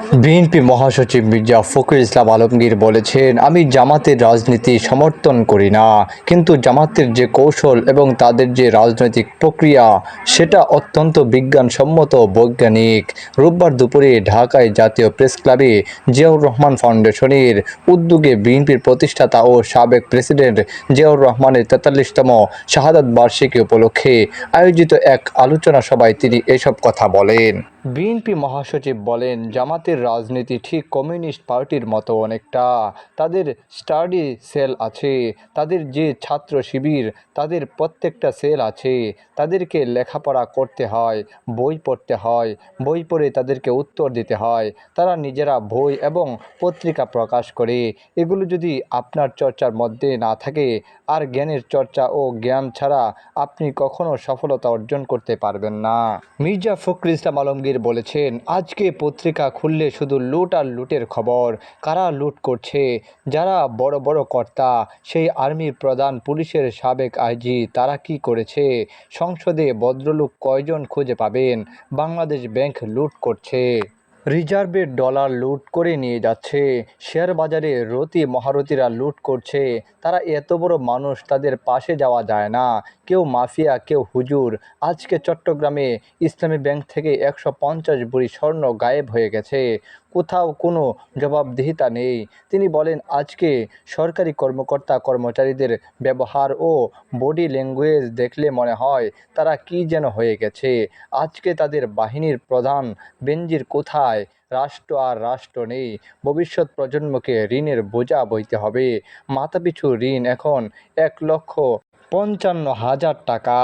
BNP মহাসচিব মির্জা ফখরুল ইসলাম আলমগীর বলেছেন, আমি জামাতের রাজনীতি সমর্থন করি না, কিন্তু জামাতের যে কৌশল এবং তাদের যে রাজনৈতিক প্রক্রিয়া, সেটা অত্যন্ত বিজ্ঞানসম্মত বৈজ্ঞানিক। রোববার দুপুরে ঢাকায় জাতীয় প্রেস ক্লাবে জিয়াউর রহমান ফাউন্ডেশনের উদ্যোগে বিএনপির প্রতিষ্ঠাতা ও সাবেক প্রেসিডেন্ট জিয়াউর রহমানের তেতাল্লিশতম শাহাদাত বার্ষিকী উপলক্ষে আয়োজিত এক আলোচনা সভায় তিনি এসব কথা বলেন। বিএনপি মহাসচিব বলেন, জামাতের রাজনীতি ঠিক কমিউনিস্ট পার্টির মতো অনেকটা। তাদের স্টাডি সেল আছে, তাদের যে ছাত্র শিবির, তাদের প্রত্যেকটা সেল আছে। তাদেরকে লেখাপড়া করতে হয়, বই পড়তে হয়, বই পড়ে তাদেরকে উত্তর দিতে হয়। তারা নিজেরা বই এবং পত্রিকা প্রকাশ করে। এগুলো যদি আপনার চর্চার মধ্যে না থাকে, আর জ্ঞানের চর্চা ও জ্ঞান ছাড়া আপনি কখনো সফলতা অর্জন করতে পারবেন না। মির্জা ফখরুল ইসলাম আলমগীর বলেছেন, আজকে পত্রিকা খুললে শুধু লুট আর লুটের খবর। কারা লুট করছে? যারা বড় বড় কর্তা, সেই আর্মির প্রধান পুলিশের সাবেক আইজি, তারা কি করেছে? সংসদে ভদ্রলোক কয়জন খুঁজে পাবেন? বাংলাদেশ ব্যাংক লুট করছে। রিজার্ভের ডলার লুট করে নিয়ে যাচ্ছে। শেয়ার বাজারে রতি মহারথীরা লুট করছে। তারা এত বড় মানুষ, তাদের পাশে যাওয়া যায় না। কেউ মাফিয়া, কেউ হুজুর। আজকে চট্টগ্রামে ইসলামী ব্যাংক থেকে একশো পঞ্চাশ বুড়ি স্বর্ণ গায়েব হয়ে গেছে। কোথাও কোনো জবাবদিহিতা নেই। তিনি বলেন, আজকে সরকারি কর্মকর্তা কর্মচারীদের ব্যবহার ও বডি ল্যাঙ্গুয়েজ দেখলে মনে হয় তারা কি যেন হয়ে গেছে। আজকে তাদের বাহিনীর প্রধান বেনজির কোথায়? রাষ্ট্র আর রাষ্ট্র নেই। ভবিষ্যৎ প্রজন্মকে ঋণের বোঝা বইতে হবে। মাথাপিছু ঋণ এখন এক লক্ষ পঞ্চান্ন হাজার টাকা।